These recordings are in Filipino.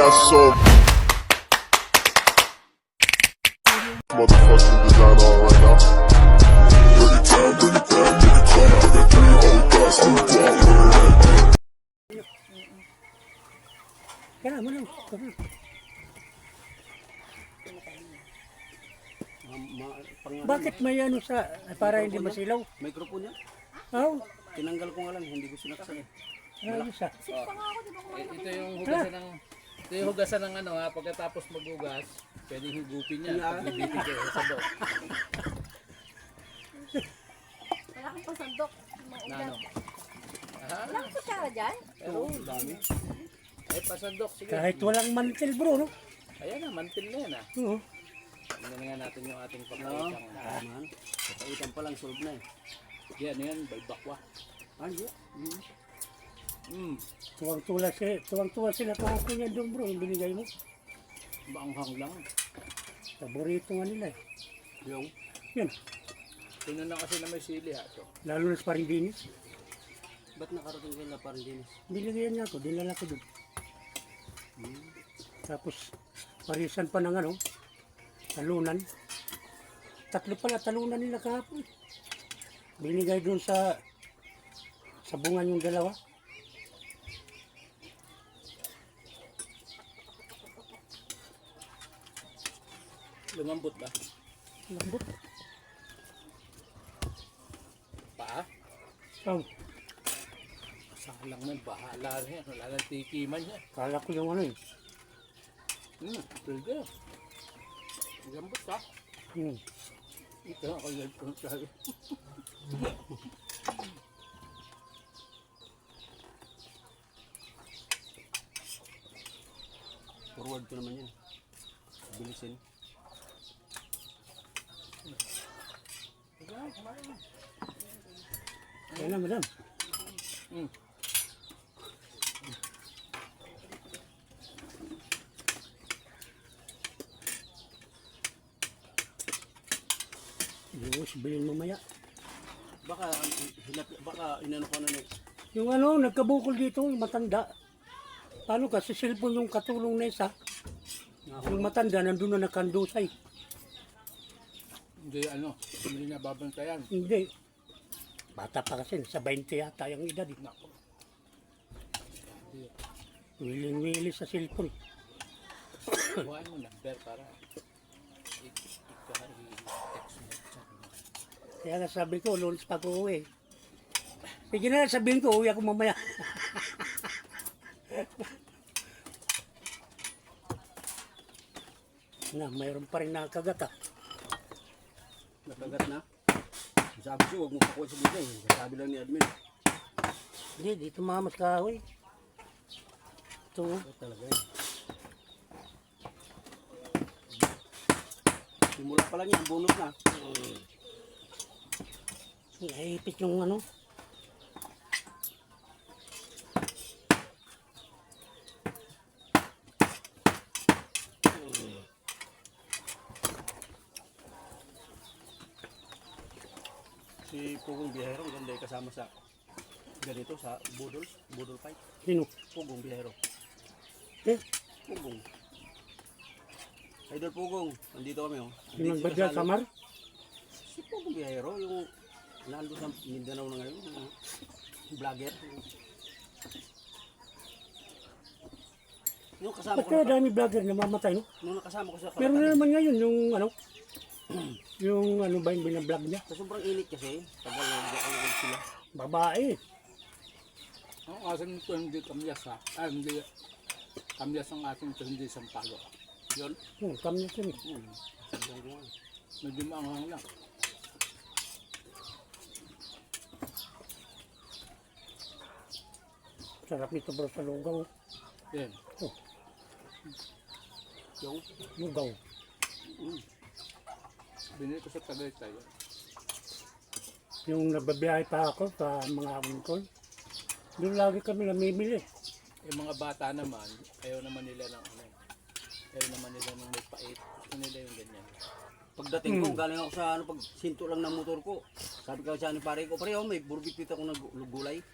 got so motherfucking design on right now. Bring it down, bring it down, bring it down. I got three old guys to Kaya mo lang. Kaya. Bakit may ano sa, para hindi masilaw? microphone niya? Oh, Tinanggal ko nga lang, hindi ko sinaksan. ayos ah. Eh, ito yung hugasan ng ito yung hugasan ng ano ha, pagkatapos maghugas, pwedeng higupin niya pag bibitin kayo sa sabok. Wala kang pasandok. Na ano? Ha? Wala kang kutsara dyan? Pero dami. Ay, pasandok. Sige. Kahit walang mantil bro, no? Ayan na, mantil na yan ha. Oo. Tingnan nga natin yung ating No, pagkaitang. man. Kapaitan pa lang, solve na eh. Yan, yan, balbakwa. Ah, hindi. Hmm. Hmm, Tuwang-tuwa sila, tuwang-tuwa sila kahapon yan doon bro, yung binigay mo. maanghang lang. Paborito nga nila eh. Yung, Yan, Tingnan na kasi na may sili ha. So, lalo na sa paring dinis. ba't nakarating kayo na parang dinis? Binigyan niya ako, dinala ko doon. Tapos, parisan pa ng ano, talunan. Tatlo pala talunan nila kahapon. Binigay doon sa sa bungan yung dalawa. Lumambot ba? Lambot. Paa? Oh, Salang man, bahala rin. Wala nang tikiman yan. kala ko yung ano eh. Hmm, pwede. Lambot ha. Hmm. Ito ako nagpunta tayo. Forward ko naman yan. Bilisin. Kaya na, madam. Hmm. Yung bilhin mamaya. Baka, hilap, baka inano ko na ni. Yung ano, nagkabukol dito, yung matanda. Paano kasi cellphone yung katulong na isa. Yung matanda, nandun na nakandusay. Hindi ano, hindi na babantayan. Hindi. Bata pa kasi, sa 20 yata yung edad. eh. Nako. Wiling-wili sa cellphone. Kuhain mo number para i- ika- i-text mo. Kaya nga sabi ko, lunes pa ako uwi. Sige na, sabihin ko, uwi ako mamaya. na, mayroon pa rin nakakagat ah. Nakagat na. Sabi ko, huwag mo pakuha sa eh. Sabi lang ni admin. Hindi, dito mamas kahoy. Ito, Ito talaga eh. Simula pa lang yan, bonus na. naipit yung ano. Si Pugong Biyahero, ang ganda yung kasama sa ganito, sa Budol, Budol Fight. Sino? Pugong Biyahero. Eh, Pugong. Idol Pugong, nandito kami oh. yung nagbadya sa mar? Si Pugong Biyahero, yung nando sa Mindanao na ngayon, yung vlogger. Yung kasama Ba't ko, na, dami vlogger na mamatay, no? nung nakasama ko sa Meron na naman ngayon yung ano, yung ano ba yung binablog niya? sa sobrang init kasi, tagal na nag sila. Babae. Ang asin ito hindi kamyas ha. Ah, hindi. Kamyas ang asin ito hindi sampalo. Yun. Hmm, kami yun eh. Hmm. Medyo maanghang lang. Sarap nito bro sa lugaw. Yan. Oh, Yung, lugaw. Binili ko sa Tagaytay. Yung nagbabiyahe pa ako sa mga angkol. Doon lagi kami namimili. Yung mga bata naman, ayaw naman nila ng ano. Ayaw naman nila ng may pait. Gusto nila yung ganyan. Pagdating ko, galing ako sa ano, pag sinto lang ng motor ko. Sabi ko sa ni pare ko, pare, oh, may burbit ako ng gu- gulay.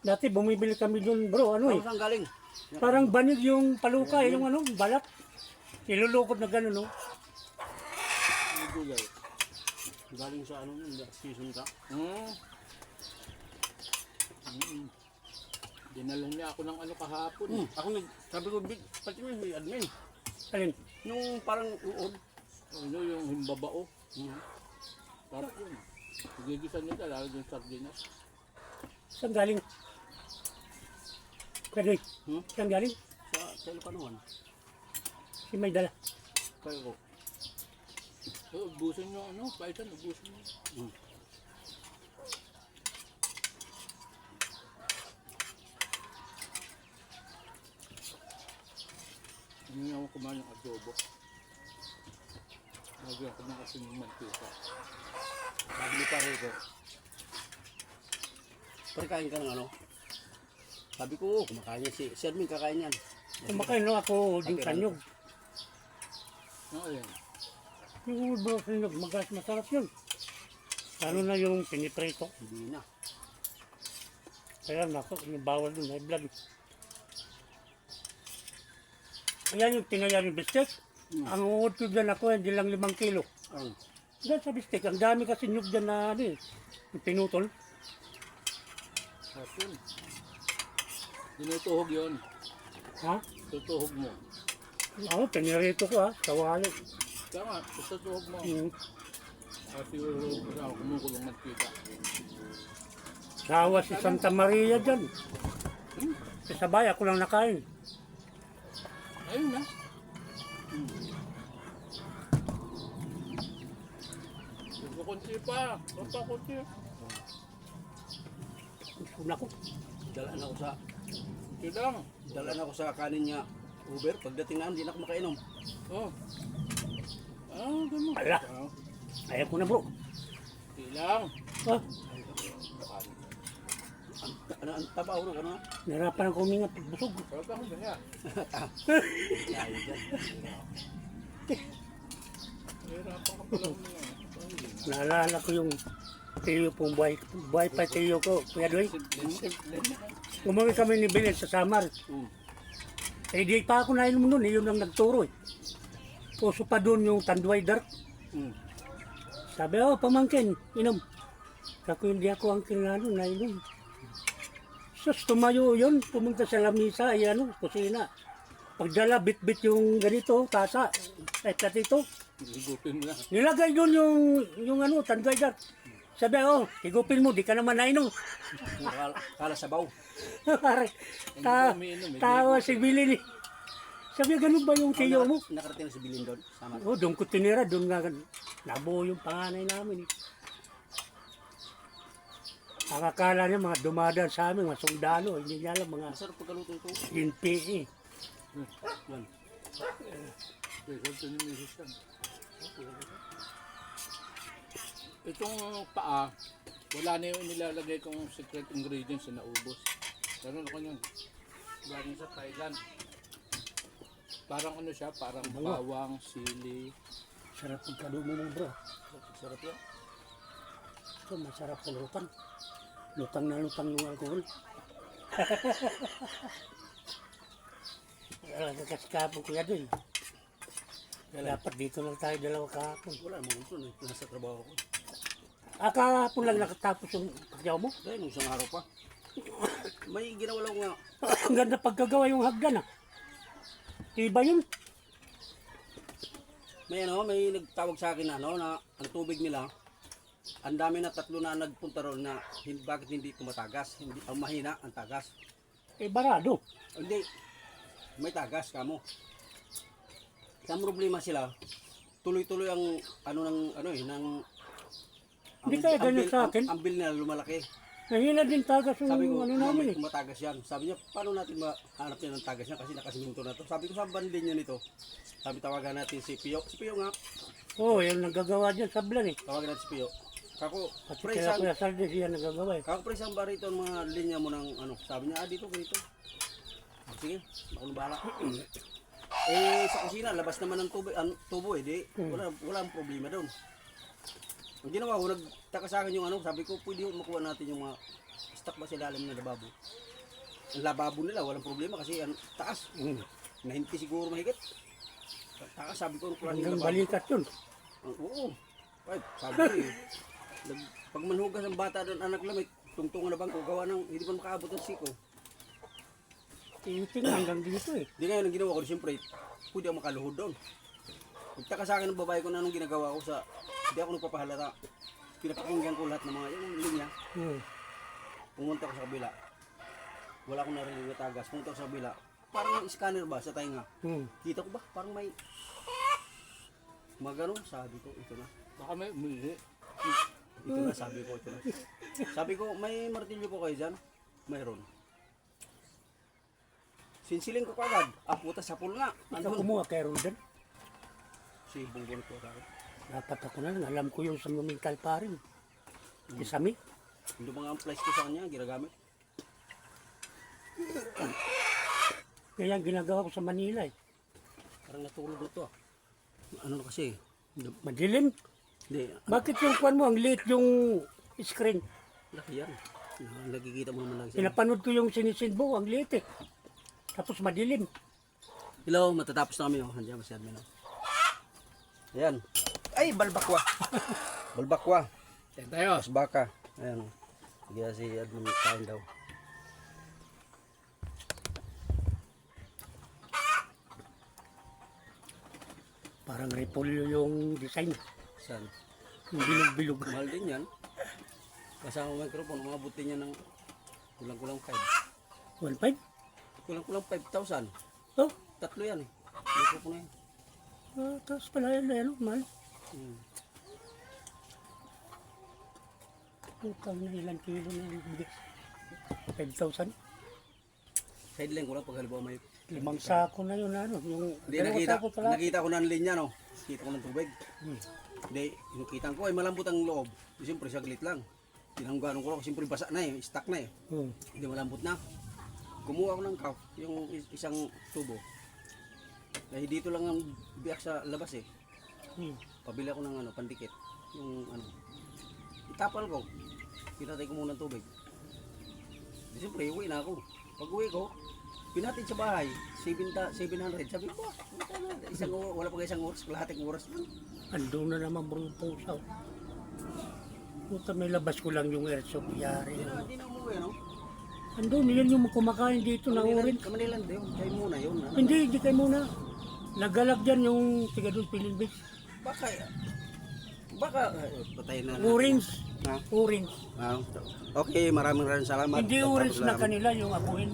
Dati bumibili kami doon bro, ano eh. Ano saan galing? Parang banig yung paluka, eh, yung ano, balat. Nilulukot na gano'n, no? Gulay. Galing sa ano, yung season ka. Hmm. Mm. Dinala niya ako ng ano kahapon. Hmm. Ako nag, sabi ko, big, pati mo yung admin. Alin? Yung parang uod. Ano yung himbabao. Hmm. Sarap yun. Gigisa niya talaga yung sardinas. Saan galing? Pwede. Hmm? Saan galing? Sa, sa Ilocanuan. Si may dala. Kaya ko. So, ubusin nyo ano, paisan, ubusin nyo. Hmm. Hindi ako kumain ng adobo. Lagi ako ng asin ng mantika. Sabi ni pare ko. Pare kain ka ng ano? Sabi ko, oh, kumakain niya si Shermin, kakain yan. Kumakain no ako din Okay, kanyog. Ano yan? Yung bro kanyog, magas masarap yun. Lalo na yung piniprito. Hindi na. Kaya nako, bawal dun, may blood. Ayan yung tinaya ni bistek. Ang uod ko dyan ako, hindi lang limang kilo. Ang, Dahil sa bistek, ang dami kasi nyug dyan na ano eh, yung pinutol. Sarap yun. Dinutuhog yun. Ha? Tutuhog mo. Ako, pinirito ko ha, sa wali. Tama, tutuhog mo. Hmm. At yung ano, kumukulong mantika. Sawa si Santa Maria dyan. Sa sabay, ako lang nakain. Ayun na. Gusto kunti pa. Kunti kunti. Gusto na ko. dalaan ako sa, Kunti lang. dalaan ako sa kanin niya Uber. Pagdating na, hindi na ako makainom. Oh. Ah, ganun. Ala. Ayaw ko na bro. Kunti lang. Ah, Ang, ano, ang tabaw na, ano? narapan ako huminga pag busog. Sarap ako ba niya? Nahirapan ka pala niya. Naalala ko yung tiyo pong buhay, buhay pa tiyo ko. Kuya Doy, umuwi kami ni Bilel sa Samar. Hmm. Eh di pa ako nainom nun, eh, yun ang nagturo eh. Puso pa doon yung Tanduay Dark. Hmm. Sabi, oh, pamangkin, inom. Kako hindi ako ang kinano, nainom. Sus, tumayo yun, pumunta sa lamisa, ay ano, kusina. Pagdala, bit-bit yung ganito, tasa, ay platito. Higupin mo na. Nilagay doon yung, yung ano, Tanduay Dark. Sabi, oh, higupin mo, di ka naman nainom. Kala, kala sabaw. Eh, tawa si Billy Sabi, ganun ba yung tiyo mo? Nakarating na si Bilin doon. Sama. Oh, doon ko tinira, doon nga nabuo yung panganay namin. Eh. Ang akala niya mga dumadaan sa amin, mga sundalo, hindi niya alam mga Masarap pagkaluto ito. Ganito ni Mrs. yan. Itong paa, wala na yung nilalagay kong secret ingredients na naubos. Pero ako yun, galing sa Thailand. Parang ano siya, parang bawang, sili. Sarap ang kalumo mo bro. Sarap yan. Ito, masarap sa lutang. Lutang na lutang ng alkohol. Kasi kahapon kuya doon. Dapat dito lang tayo dalawa kahapon. Wala mo ito. Nasa trabaho ko. Ah, kahapon lang nakatapos yung pagyaw mo. Dahil isang araw pa. May ginawa lang nga. Ang ganda pagkagawa yung hagdan ah. Iba yun. May ano, may nagtawag sa akin na ano, na ang tubig nila, ang dami na tatlo na nagpunta ron na hindi, bakit hindi tumatagas. Hindi, ang mahina ang tagas. Eh, barado. Hindi, may tagas kamo. Ang problema sila, tuloy-tuloy ang ano ng ano eh, ng Hindi kaya ganyan sa akin. Ang, ang bill nila lumalaki. Nahila din tagas yung Sabi ko, ano "Ma'am, namin eh. matagas yan. Sabi niya, paano natin mahanap niya ng tagas niya kasi nakasiminto na to. Sabi ko, saan bandin niya nito? Sabi, tawagan natin si Pio. Si Pio nga, Oo, oh, yung nagagawa dyan sa Blan eh. tawagan natin si Pio. Kako, At pre, kaya Kuya Saldes yan nagagawa eh. kako pre, saan ba rito ang mga linya mo ng ano? Sabi niya, ah, dito, ganito. Ah, Sige, ako na bahala. eh, sa kusina, labas naman ng tubo, ang tubo eh, di, wala, wala ang problema doon. Ang ginawa ko, nagtaka sa akin yung ano, sabi ko, pwede yung makuha natin yung mga stock ba sa ilalim ng lababo. ang lababo nila, walang problema kasi ano, taas. Mm. 90 siguro mahigit. Taas, sabi ko, ano Hanggang lababo? balikat yun. Ah, Oo. Ay, sabi ko eh. Nag, pag manhugas ang bata doon, anak lamig, tungtungan na bangko, gawa ng, hindi pa makaabot ng siko. Iting hanggang dito eh. Di ngayon ang ginawa ko, siyempre, pwede ako makaluhod doon. Nagtaka sa akin ng babae ko na anong ginagawa ko sa, hindi ako nagpapahalata. Pinapakinggan ko lahat ng mga, yung linya. Hmm. Pumunta ko sa kabila. Wala akong narinig na tagas. Pumunta ko sa kabila. Parang scanner ba sa tainga? Hmm. Kita ko ba? Parang may... Magano, sabi ko, ito na. Baka may umili. Ito na, sabi ko, ito na. Sabi ko, may martilyo po kayo dyan? Mayroon. Sinsiling ko kagad. Ah, puta, sapul nga. Ikaw Ano? kumuha kay Roldan. Si Bungbun ko kagad. Dapat ako na lang. Alam ko yung sa mental pa rin. Isami. Yung mga amplies ko sa kanya, ginagamit. Kaya ginagawa ko sa Manila eh. Parang natulog dito ah. Ano na kasi? Madilim. Hindi, Bakit yung kwan mo, ang liit yung screen? laki yan. Na- Nagkikita mo naman lang siya. Pinapanood ko yung sinisid mo, ang liit eh. Tapos madilim. Hello, matatapos na kami oh. Andiyan si admin oh. Ayan. Ay, balbakwa. balbakwa. Yan tayo. Mas baka. Ayan. Sige si admin kain daw. Parang repolyo yung design. Saan? Yung bilog-bilog. Mahal din yan. Kasama microphone, umabot din yan ng kulang-kulang 5. 1.5? Kulang-kulang 5,000. Oh, Tatlo yan eh. Microphone na yan. Ah, tapos pala yan, ano, mahal. Hmm. Utang na ilang kilo na yung bigas. 5,000. Sideline ko lang pag halimbawa may... Limang sako na yun, ano. Yung Hindi, nakita, sako pala. nakita ko na ang linya no. Kita ko ng tubig. Hmm. Hindi, inukitan ko ay malambot ang loob. Siyempre saglit lang. Tinangganon ko lang, siyempre basa na eh, stuck na eh. Hmm. Hindi malambot na. Kumuha ko ng cup, yung is- isang tubo. Dahil dito lang ang biyak sa labas eh. Hmm. Pabili ako ng ano, pandikit. Yung ano. Itapal ko. Pinatay ko muna ng tubig. Di siyempre, uwi na ako. Pag uwi ko, pinatid sa bahay, 700. Sabi ko, "Ah, puta na, isang oras, wala pa isang oras, kalahating oras lang. Andun na naman bro po sa... Puta, may labas ko lang yung airsoft yari. Hindi na, hindi na umuwi, no? Andun, yan yung kumakain dito na orange. Kamanilan din, kayo muna yun. Ano? Hindi, hindi kayo muna. Nagalag dyan yung tiga doon Pilibis. Baka, baka, eh, patay na. Orange. Ha? Orange. Ah, okay, maraming maraming salamat. Hindi Tapos orange na kanila yung abuhin.